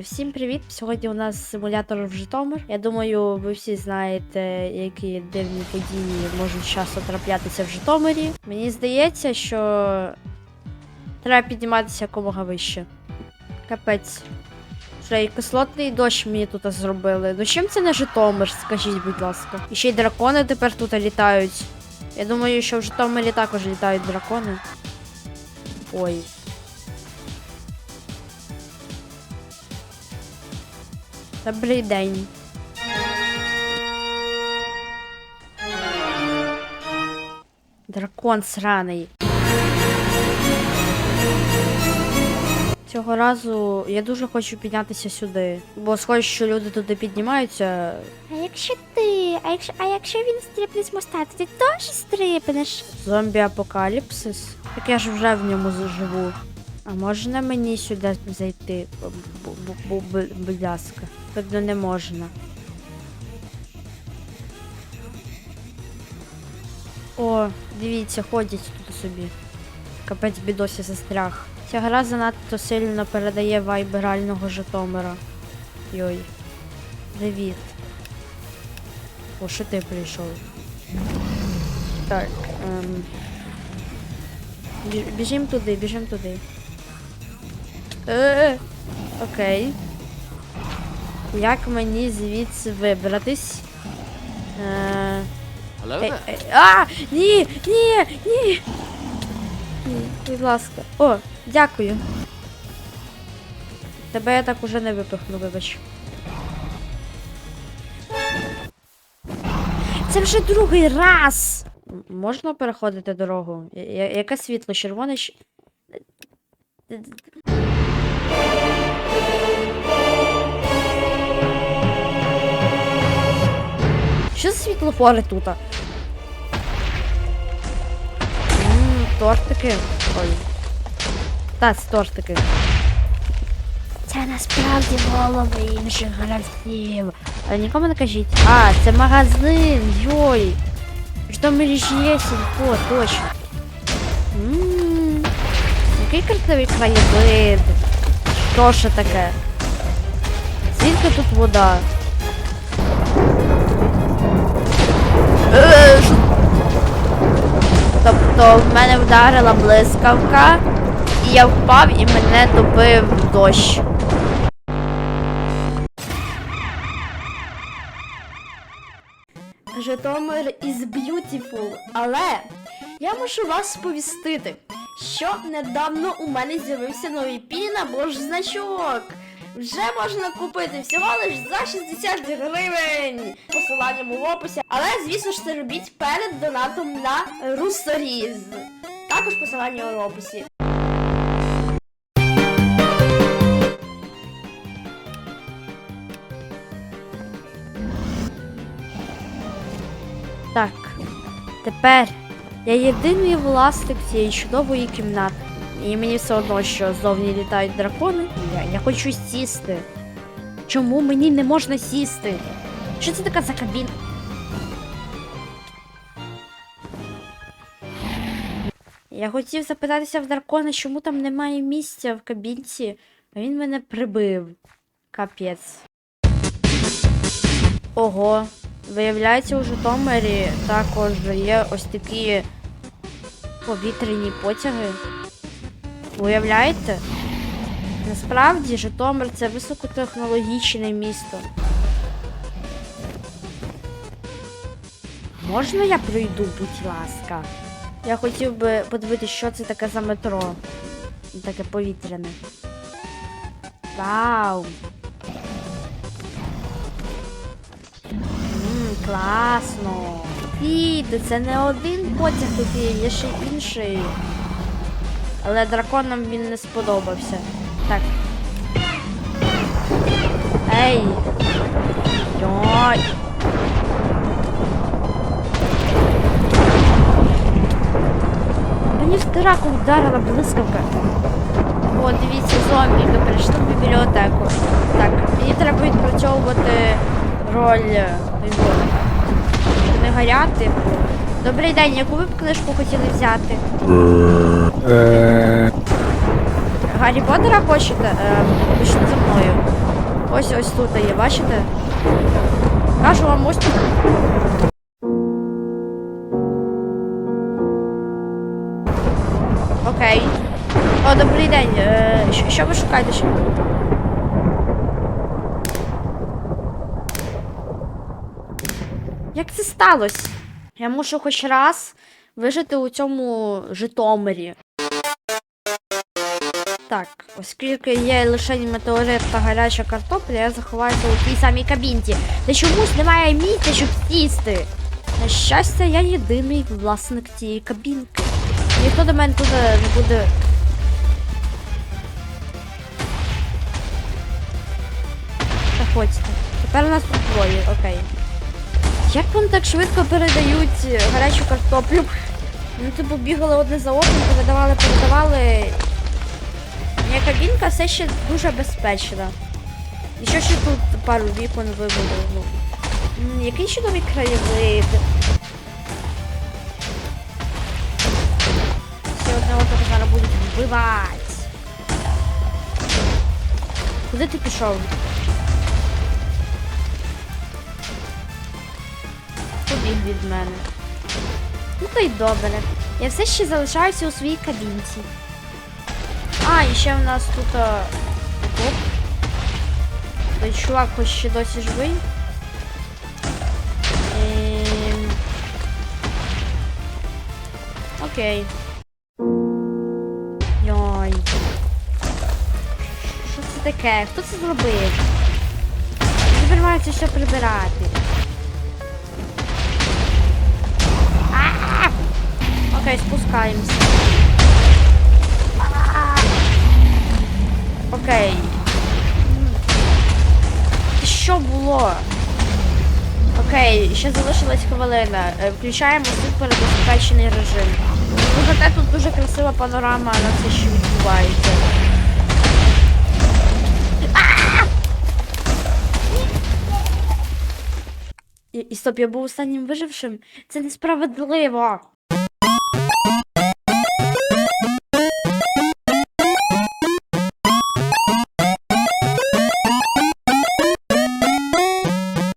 Всім привіт! Сьогодні у нас симулятор в Житомир. Я думаю, ви всі знаєте, які дивні події можуть часто траплятися в Житомирі. Мені здається, що треба підніматися якомога вище. Капець. Вже і кислотний дощ мені тут зробили. Ну чим це не Житомир, скажіть, будь ласка. І ще й дракони тепер тут літають. Я думаю, що в Житомирі також літають дракони. Ой. Добрий день. Дракон сраний. Цього разу я дуже хочу піднятися сюди. Бо схоже, що люди туди піднімаються. А якщо ти, а якщо, а якщо він стрибне з моста, то ти теж стрибнеш? Зомбі-апокаліпсис. Так я ж вже в ньому живу. А можна мені сюди зайти? Бу- бу- бу- бу- Будь ласка. Видно, не можна. О, дивіться, ходять тут собі. Капець бідосі застряг. Ця гра занадто сильно передає вайби реального Житомира. Йой. Привіт. О, що ти прийшов? Так. Ем... Біж- Біжим туди, біжим туди. Е, окей. Як мені звідси вибратись? Е, е, е, а! Ні! Ні! Ні! Ні, будь ласка. О, дякую. Тебе я так уже не випихну, вибач. Це вже другий раз. Можна переходити дорогу? Я- Яке світло? Червоне. Що за світлофори тут? М, Тортики. Ой. Та, це тортики. Це насправді голови інших гравців. Але нікому не кажіть. А, це магазин, йой. Що мережі є сільпо, точно. Ммм, який красивий краєвид. Що ще таке? Звідки тут вода? Е, Тобто в мене вдарила блискавка, і я впав і мене добив дощ. Житомир is beautiful, але я мушу вас сповістити, що недавно у мене з'явився новий пін або ж значок. Вже можна купити всього лиш за 60 гривень посиланням у описі. Але, звісно ж, це робіть перед донатом на Русоріз. Також посилання у описі. Так, тепер я єдиний власник цієї чудової кімнати. І мені все одно, що зовні літають дракони. Я, я хочу сісти. Чому мені не можна сісти? Що це така за кабіна? Я хотів запитатися в дракона, чому там немає місця в кабінці, а він мене прибив. Капець. Ого, Виявляється, у Житомирі також є ось такі повітряні потяги. Уявляєте? Насправді Житомир це високотехнологічне місто. Можна я пройду, будь ласка? Я хотів би подивитися, що це таке за метро. Таке повітряне. Вау! Класно. Діти, це не один потяг тут є, є ще інший. Але драконам він не сподобався. Так. Ей! Йой! Мені в драку вдарила блискавка. О, дивіться, зомбі, ми прийшли в бібліотеку. Так, мені треба відпрацьовувати роль е, його, не горяти. Добрий день, яку ви б книжку хотіли взяти? Гаррі Поттера хочете? Е, пішли за мною. ось ось тут є, бачите? Кажу вам ось. Окей. О, добрий день. Е, що ви шукаєте ще? Як це сталося? Я мушу хоч раз вижити у цьому Житомирі. Так, оскільки є лише метеорит та гаряча картопля, я заховаюся у тій самій кабінці, де чомусь немає місця, щоб сісти. На щастя, я єдиний власник цієї кабінки. Ніхто до мене туди не буде. Заходьте. Тепер у нас тут двоє, окей. Як вони так швидко передають е, гарячу картоплю? Вони типу бігали одне за одним, передавали, передавали. Моя кабінка все ще дуже безпечна. І що ще тут пару вікон вибудовано. Ну, Який чудовий краєвид. Одне одного зараз будуть вбивати. Куди ти пішов? Побіг від мене. Ну то й добре. Я все ще залишаюся у своїй кабінці. А, і ще в нас тут. а, Оп. Той чувак хоч ще досі живий. Ем... Окей. Йой. Що це таке? Хто це зробив? Тепер це все прибирати. А! Окей. Що було? Окей, ще залишилась хвилина. Е, Включаємо супербезпечний режим. Ну, зате тут дуже красива панорама на все, що відбувається. І стоп, я був останнім вижившим. Це несправедливо.